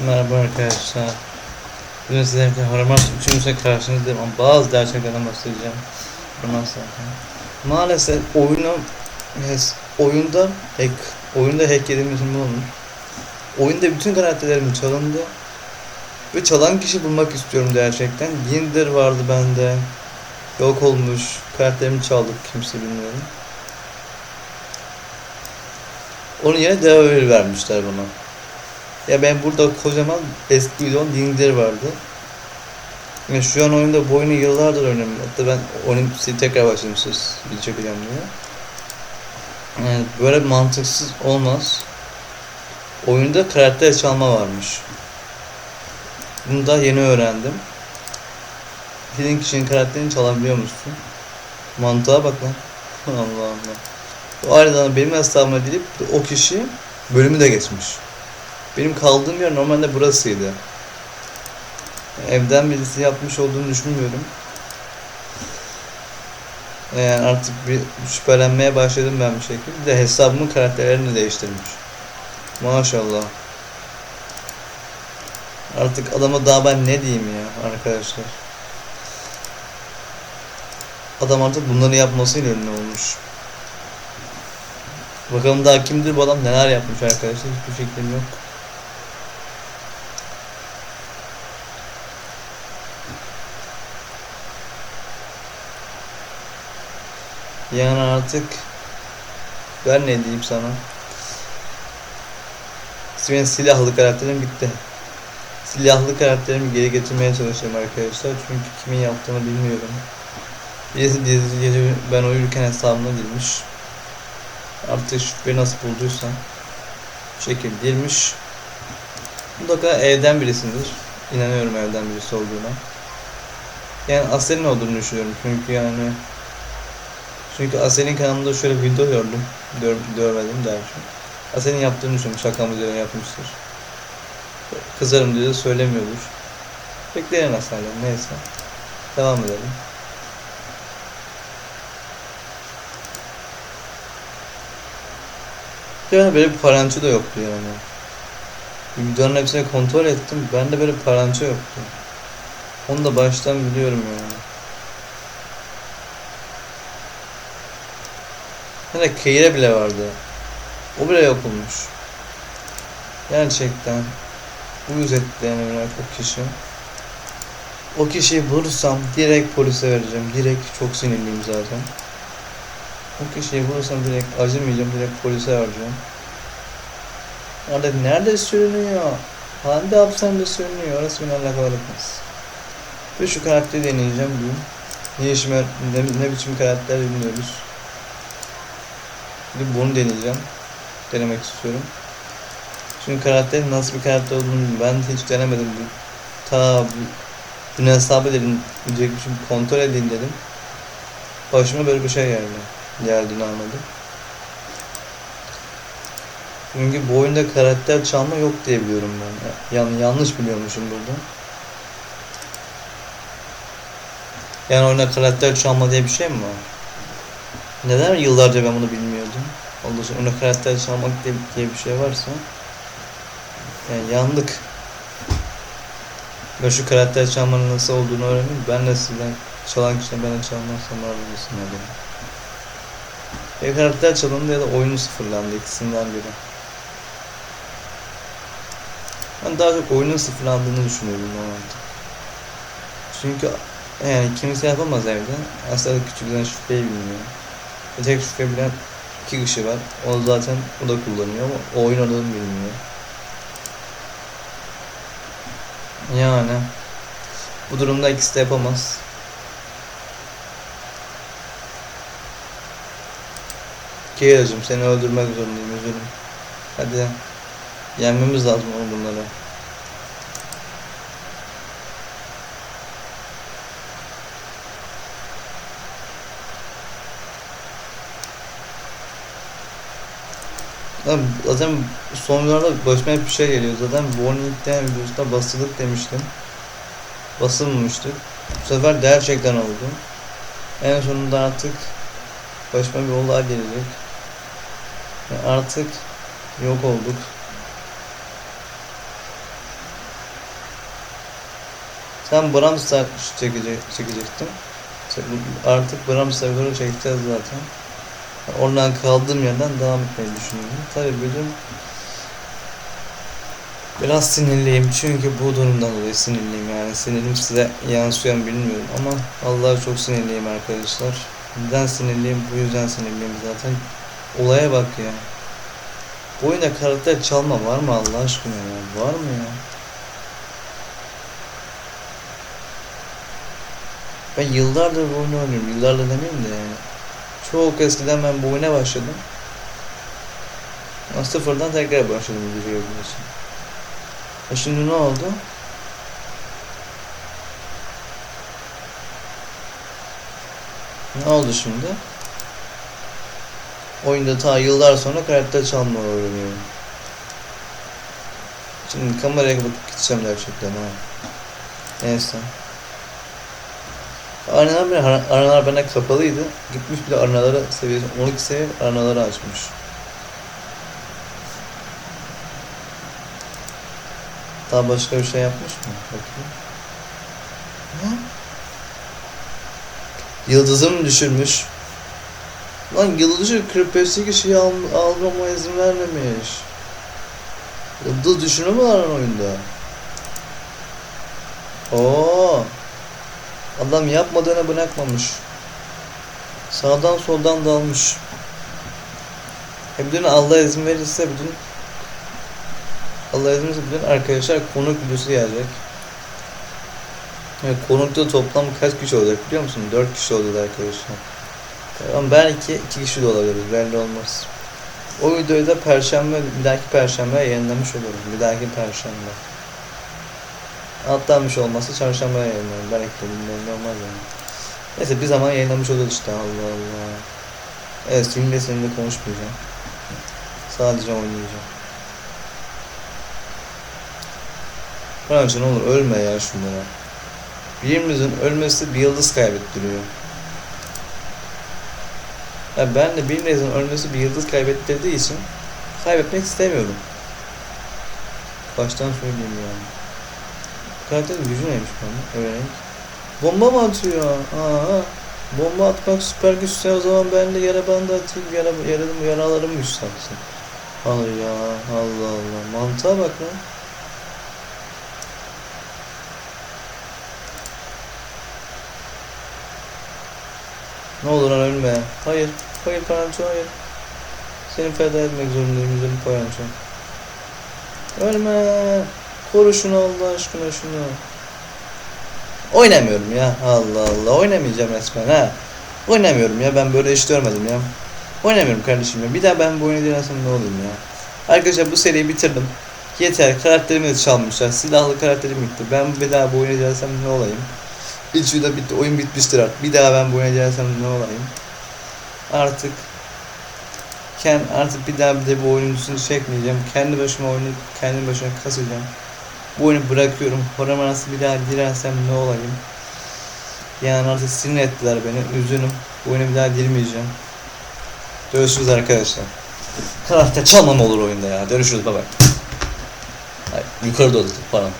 Merhaba arkadaşlar. Bugün sizlerle Harman üçüncüsüne karşınızdayım ama bazı gerçeklerden bahsedeceğim. Bundan sonra. Maalesef oyunu yes, oyunda hack oyunda hack yediğim için bu olmuş. Oyunda bütün karakterlerim çalındı. Ve çalan kişi bulmak istiyorum gerçekten. Ginder vardı bende. Yok olmuş. Karakterimi çaldık kimse bilmiyorum. Onun yerine devre vermişler bana. Ya ben burada kocaman eski videom Dinger vardı. Ya şu an oyunda bu yıllardır oynuyorum. Hatta ben oyunu tekrar başladım söz video diye. Yani böyle mantıksız olmaz. Oyunda karakter çalma varmış. Bunu da yeni öğrendim. Dilin kişinin karakterini çalabiliyor musun? Mantığa bak lan. Allah Allah. Aradan benim hesabıma girip o kişi bölümü de geçmiş. Benim kaldığım yer normalde burasıydı. Evden birisi yapmış olduğunu düşünmüyorum. Yani artık bir şüphelenmeye başladım ben bir şekilde. De hesabımın karakterlerini değiştirmiş. Maşallah. Artık adama daha ben ne diyeyim ya arkadaşlar. Adam artık bunları yapmasıyla ünlü olmuş. Bakalım daha kimdir bu adam neler yapmış arkadaşlar hiçbir fikrim yok. Yani artık ben ne diyeyim sana? Benim silahlı karakterim bitti. Silahlı karakterimi geri getirmeye çalışıyorum arkadaşlar. Çünkü kimin yaptığını bilmiyorum. Birisi dizi gece ben uyurken hesabıma girmiş. Artık şüpheyi nasıl bulduysa bu şekilde girmiş. Mutlaka evden birisindir. İnanıyorum evden birisi olduğuna. Yani Asel'in olduğunu düşünüyorum çünkü yani çünkü Asel'in kanalında şöyle bir video gördüm. Gör, görmedim derken. Asel'in yaptığını düşünüyorum. Şakamız üzerine yapmıştır. Kızarım diye de söylemiyordur. Bekleyin Asel'den neyse. Devam edelim. Yani böyle parançı da yoktu yani. Videonun hepsini kontrol ettim. Bende böyle parançı yoktu. Onu da baştan biliyorum yani. Hani kıyıra bile vardı. O bile yok olmuş. Gerçekten uyuz etti yani bırak o kişi. O kişiyi bulursam direkt polise vereceğim. Direkt çok sinirliyim zaten. O kişiyi bulursam direkt acımayacağım. Direkt polise vereceğim. Orada nerede sürünüyor? Hangi hapishanede sürünüyor? Orası beni alakadar etmez. Ve şu karakteri deneyeceğim diyeyim. Ne işime, ne, ne biçim karakter bilmiyoruz. Bir bunu deneyeceğim. Denemek istiyorum. Çünkü karakterin nasıl bir karakter olduğunu bilmiyorum. Ben hiç denemedim. Ta bu, bunu hesap edelim diyecekmişim. Kontrol edeyim dedim. Başıma böyle bir şey geldi. Geldiğini anladım. Çünkü bu oyunda karakter çalma yok diye biliyorum ben. Yani yanlış biliyormuşum burada. Yani oyunda karakter çalma diye bir şey mi var? Neden yıllarca ben bunu bilmiyordum? Ondan sonra oyunda karakter çalmak diye, bir şey varsa yani yandık. Ben şu karakter çalmanın nasıl olduğunu öğrendim. Ben de sizden çalan kişiden de çalmazsam aranızsın dedim. Ya karakter çalındı ya da oyunu sıfırlandı ikisinden biri. Ben daha çok oyunun sıfırlandığını düşünüyorum normalde. Çünkü yani kimse yapamaz evde. Aslında küçükten şifreyi bilmiyor. Tek şifre bilen iki kişi var. O zaten o da kullanıyor ama oyun adını bilmiyor. Yani bu durumda ikisi de yapamaz. Kiyacım seni öldürmek zorundayım üzülüm. Hadi yenmemiz lazım bunları. Zaten son videolarda başıma bir şey geliyor. Zaten Warning'den videosunda basılık demiştim. Basılmamıştık. Bu sefer gerçekten oldu. En sonunda artık başıma bir olay gelecek. Ve artık yok olduk. Tam Bram Star çekecek, çekecektim. Artık Bram Star'ı çekeceğiz zaten. Oradan kaldığım yerden devam etmeyi düşünüyorum. Tabii bugün biraz sinirliyim çünkü bu durumdan dolayı sinirliyim yani sinirim size yansıyor mu bilmiyorum ama Allah'a çok sinirliyim arkadaşlar. Neden sinirliyim? Bu yüzden sinirliyim zaten. Olaya bak ya. Bu oyunda karakter çalma var mı Allah aşkına ya? Var mı ya? Ben yıllardır bu oyunu oynuyorum. Yıllardır demeyeyim de yani. Çok eskiden ben bu oyuna başladım. Ama sıfırdan tekrar başladım bir biliyorsun. E şimdi ne oldu? Ne oldu şimdi? Oyunda ta yıllar sonra karakter çalma öğreniyorum. Şimdi kameraya bakıp gideceğim gerçekten ha. Neyse. Arnalar, bile- arnalar bende kapalıydı. Gitmiş bir de arnalara seviyesi 12 seviye arnaları açmış. Daha başka bir şey yapmış mı? Bakayım. Ne? Yıldızım düşürmüş. Lan yıldızı 45 kişiyi al almama izin vermemiş. Yıldız düşürme mi lan oyunda? Oo. Adam yapmadığını bırakmamış. Sağdan soldan dalmış. E bütün Allah izin verirse bütün Allah izin verirse bütün arkadaşlar konuk videosu gelecek. Yani konukta toplam kaç kişi olacak biliyor musun? 4 kişi olacak arkadaşlar. Ama belki 2 kişi de olabilir belli olmaz. O videoyu da perşembe, bir dahaki perşembe yayınlamış olurum. Bir dahaki perşembe. Atlanmış olması çarşamba yayınlarım. Belki de bilmiyorum olmaz yani. Neyse bir zaman yayınlamış olur işte Allah Allah. Evet seninle seninle konuşmayacağım. Sadece oynayacağım. Franca ne olur ölme ya şunlara. Birimizin ölmesi bir yıldız kaybettiriyor. Ya ben de birinizin ölmesi bir yıldız kaybettirdiği için kaybetmek istemiyorum. Baştan söyleyeyim yani. Karakterin gücü neymiş bana? Öğrendik. Bomba mı atıyor? Aa, bomba atmak süper güçse o zaman ben de yara bandı atayım. Yara, yara, yaralarım güçlensin. Al ya Allah Allah. Mantığa bak lan. Ne olur lan ölme. Hayır. Hayır Paranço hayır. Seni feda etmek zorundayım güzelim Paranço. Ölme. Koru şunu Allah aşkına şunu. Oynamıyorum ya. Allah Allah. Oynamayacağım resmen ha. Oynamıyorum ya. Ben böyle iş görmedim ya. Oynamıyorum kardeşim ya. Bir daha ben bu oyunu denesem ne olayım ya. Arkadaşlar bu seriyi bitirdim. Yeter. Karakterimi de çalmışlar. Silahlı karakterim bitti. Ben bir daha bu oyunu denesem ne olayım. İlk video bitti. Oyun bitmiştir artık. Bir daha ben bu oyunu denesem ne olayım. Artık Ken artık bir daha bir de bu oyunun üstünü çekmeyeceğim. Kendi başıma oyunu kendi başıma kasacağım. Bu oyunu bırakıyorum. Param arası bir daha girersem ne olayım? Yani artık sinir ettiler beni. Üzgünüm. Bu oyuna bir daha girmeyeceğim. Görüşürüz arkadaşlar. Karakter çalmam olur oyunda ya. Görüşürüz baba. Ay, yukarı doğru param.